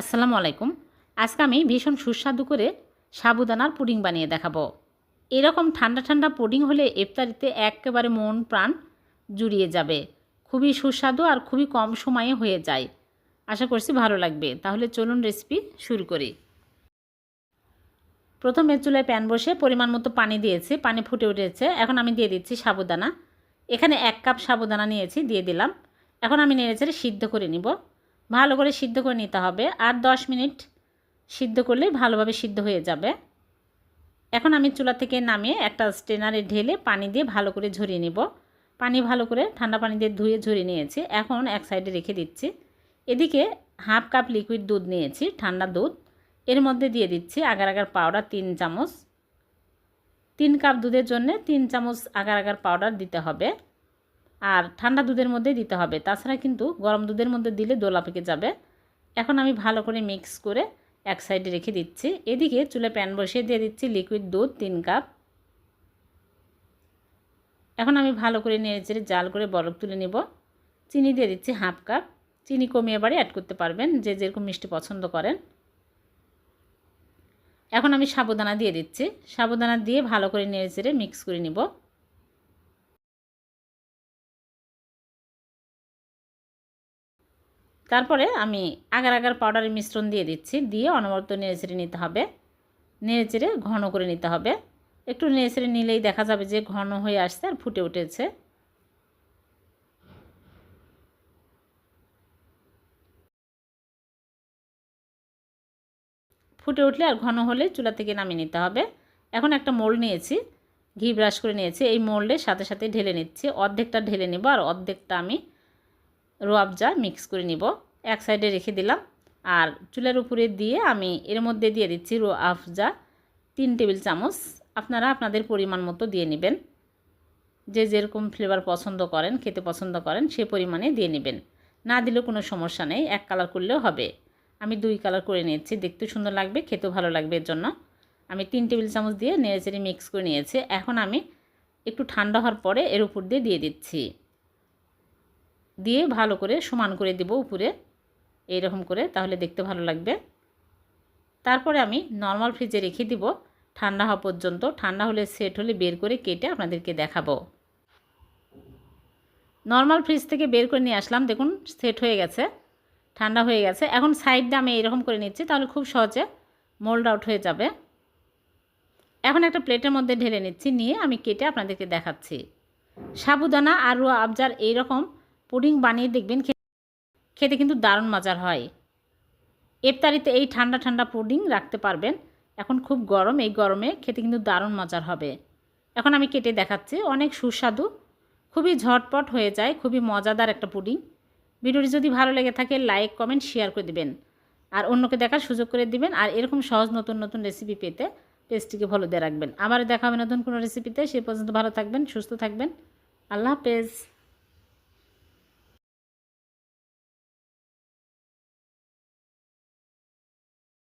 আসসালামু আলাইকুম। আজকে আমি ভীষণ সুস্বাদু করে সাবুদানার পুডিং বানিয়ে দেখাবো। এরকম ঠান্ডা ঠান্ডা পুডিং হলে ইফতারিতে একেবারে মন প্রাণ জুড়িয়ে যাবে। খুবই সুস্বাদু আর খুবই কম সময়ে হয়ে যায়। আশা করছি ভালো লাগবে। তাহলে চলুন রেসিপি শুরু করি। প্রথমে চুলায় প্যান বসে পরিমাণ মতো পানি দিয়েছি। পানি ফুটে উঠেছে। এখন আমি দিয়ে দিচ্ছি সাবুদানা। এখানে এক কাপ সাবুদানা নিয়েছি, দিয়ে দিলাম। এখন আমি নেড়েচেড়ে সিদ্ধ করে নিব। ভালো করে সিদ্ধ করে নিতে হবে আর দশ মিনিট সিদ্ধ করলেই ভালোভাবে সিদ্ধ হয়ে যাবে। এখন আমি চুলা থেকে নামিয়ে একটা স্টেনারে ঢেলে পানি দিয়ে ভালো করে ঝরিয়ে নিব। পানি ভালো করে ঠান্ডা পানি দিয়ে ধুয়ে ঝরিয়ে নিয়েছি। এখন এক সাইডে রেখে দিচ্ছি। এদিকে হাফ কাপ লিকুইড দুধ নিয়েছি, ঠান্ডা দুধ। এর মধ্যে দিয়ে দিচ্ছি আগার আগার পাউডার তিন চামচ। তিন কাপ দুধের জন্য তিন চামচ আগার আগার পাউডার দিতে হবে। আর ঠান্ডা দুধের মধ্যে দিতে হবে। তাছাড়া কিন্তু গরম দুধের মধ্যে দিলে দোলা পেকে যাবে। এখন আমি ভালো করে মিক্স করে এক সাইডে রেখে দিচ্ছি। এদিকে চুলে প্যান বসিয়ে দিয়ে দিচ্ছি লিকুইড দুধ তিন কাপ এখন আমি ভালো করে নেড়ে চেড়ে জাল করে বরফ তুলে নিব। চিনি দিয়ে দিচ্ছি হাফ কাপ চিনি কমিয়ে বাড়ি অ্যাড করতে পারবেন যে যেরকম মিষ্টি পছন্দ করেন। এখন আমি সাবুদানা দিয়ে দিচ্ছি। সাবুদানা দিয়ে ভালো করে নেড়ে চেড়ে মিক্স করে নিব। তারপরে আমি আগার আগার পাউডারের মিশ্রণ দিয়ে দিচ্ছি। দিয়ে অনবরত নেড়েচেড়ে নিতে হবে। নেড়েচেড়ে ঘন করে নিতে হবে। একটু নেড়েচেড়ে নিলেই দেখা যাবে যে ঘন হয়ে আসছে আর ফুটে উঠেছে। ফুটে উঠলে আর ঘন হলে চুলা থেকে নামিয়ে নিতে হবে। এখন একটা মোল নিয়েছি। ঘি ব্রাশ করে নিয়েছি। এই মোল্ডের সাথে সাথে ঢেলে নিচ্ছি। অর্ধেকটা ঢেলে নেব আর অর্ধেকটা আমি রোয়াবজা মিক্স করে নিব। এক সাইডে রেখে দিলাম। আর চুলের উপরে দিয়ে আমি এর মধ্যে দিয়ে দিচ্ছি রো আফজা তিন টেবিল চামচ। আপনারা আপনাদের পরিমাণ মতো দিয়ে নেবেন। যে যেরকম ফ্লেভার পছন্দ করেন, খেতে পছন্দ করেন, সে পরিমাণে দিয়ে নেবেন। না দিলেও কোনো সমস্যা নেই, এক কালার করলেও হবে। আমি দুই কালার করে নিয়েছি, দেখতে সুন্দর লাগবে, খেতেও ভালো লাগবে এর জন্য। আমি তিন টেবিল চামচ দিয়ে নেড়েচেড়ে মিক্স করে নিয়েছি। এখন আমি একটু ঠান্ডা হওয়ার পরে এর উপর দিয়ে দিয়ে দিচ্ছি। দিয়ে ভালো করে সমান করে দেব উপরে। এইরকম করে তাহলে দেখতে ভালো লাগবে। তারপরে আমি নর্মাল ফ্রিজে রেখে দিব। ঠান্ডা হওয়া পর্যন্ত। ঠান্ডা হলে সেট হলে বের করে কেটে আপনাদেরকে দেখাবো। নর্মাল ফ্রিজ থেকে বের করে নিয়ে আসলাম। দেখুন সেট হয়ে গেছে। ঠান্ডা হয়ে গেছে। এখন সাইডটা আমি এরকম করে নিচ্ছি, তাহলে খুব সহজে মোল্ড আউট হয়ে যাবে। এখন একটা প্লেটের মধ্যে ঢেলে নিচ্ছি, নিয়ে আমি কেটে আপনাদেরকে দেখাচ্ছি। সাবুদানা আর আবজার এইরকম পুডিং বানিয়ে দেখবেন খেতে কিন্তু দারুণ মজার হয়। ইফতারিতে এই ঠান্ডা ঠান্ডা পুডিং রাখতে পারবেন। এখন খুব গরম, এই গরমে খেতে কিন্তু দারুণ মজার হবে। এখন আমি কেটে দেখাচ্ছি, অনেক সুস্বাদু, খুবই ঝটপট হয়ে যায়, খুবই মজাদার একটা পুডিং। ভিডিওটি যদি ভালো লেগে থাকে, লাইক, কমেন্ট, শেয়ার করে দিবেন। আর অন্যকে দেখার সুযোগ করে দিবেন। আর এরকম সহজ নতুন নতুন রেসিপি পেতে পেজটিকে ফলো দিয়ে রাখবেন। আবার দেখা হবে নতুন কোনো রেসিপিতে সে পর্যন্ত ভালো থাকবেন, সুস্থ থাকবেন। আল্লাহ হাফেজ।